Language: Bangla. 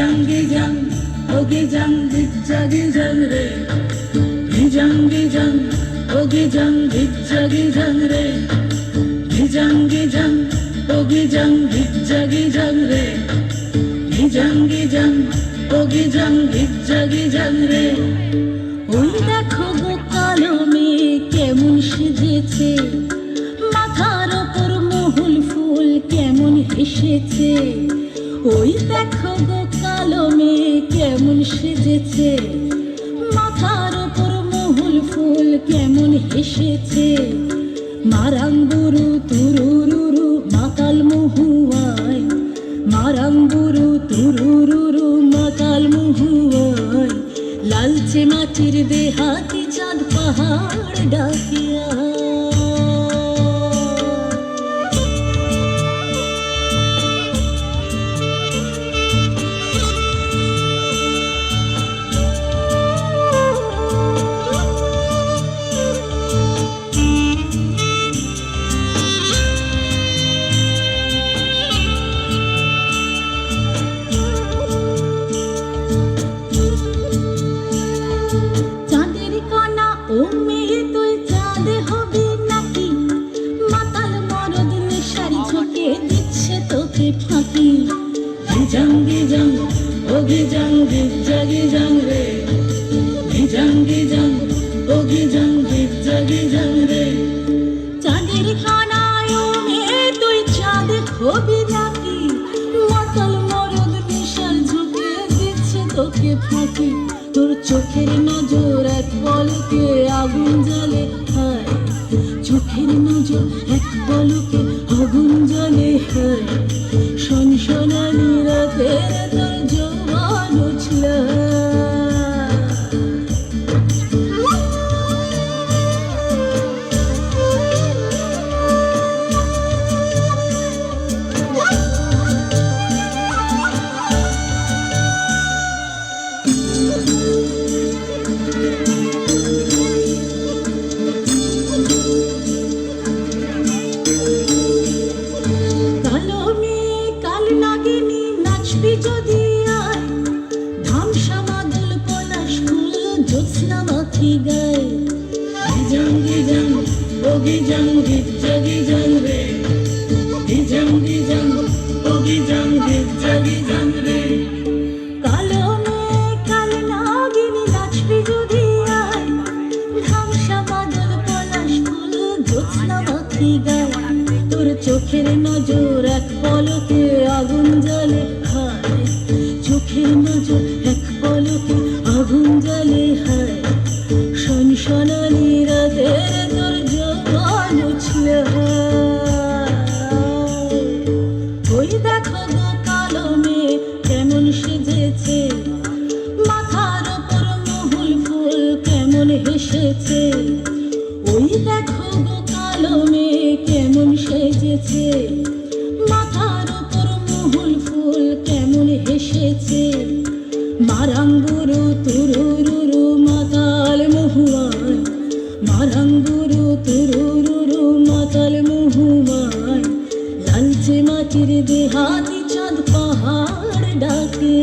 জাঙ্গে জান জান রে। জাঙ্গে জান জান জাগে জান রে। জাঙ্গে জান ওগে জান রে। জাঙ্গে জান ওগে জান জান রে। ওই দেখো গো কালো কেমন সেজেছে। মাথার ওপর মহুল ফুল কেমন এসেছে ওই দেখো গো কেমন সেজেছে? মাথার ওপর মহুল ফুল কেমন হেসেছে? মারাঙ্গুরু তুরুরুরু, মাতাল মহুয়ায়। মারাঙ্গুরু তুরুরুরু, মাতাল মহুয়ায়। লালচে মাটির দেহাতি চাঁদ পাহাড় ডাকিয়া গিজাং গিজ্জা গিজাং রে। গিজাং গিজাং ও গিজাং গিজ্জা গিজাং রে। চাঁদের ও মেয়ে তুই চাঁদে হবি নাকি মাতাল মরদ নেশার ঝোঁকে দিচ্ছে তোকে ফাঁকি। তোর চোখের নজর এক পলকে আগুন জ্বলে। হায়, চোখের নজর এক পলকে মাথি গায়। গিজাং গিজাং ও গিজাং গিজ্জা গিজাং কালো মেয়ে কাল তোর চোখের নজর এক পলকে আগুন জ্বলে। হায়, চোখের নজর এক হেসেছে ওই দেখো গো কালো মেয়ে কেমন সেজেছে। মাথার ওপর মহুল ফুল কেমন হেসেছে। মারাঙ্গুরু তুরুরুরু মাতাল মহুয়ায়। মারাঙ্গুরু তুরুরুরু মাতাল মহুয়ায়। লালচে মাটির দেহাতি চাঁদ পাহাড় ডাকে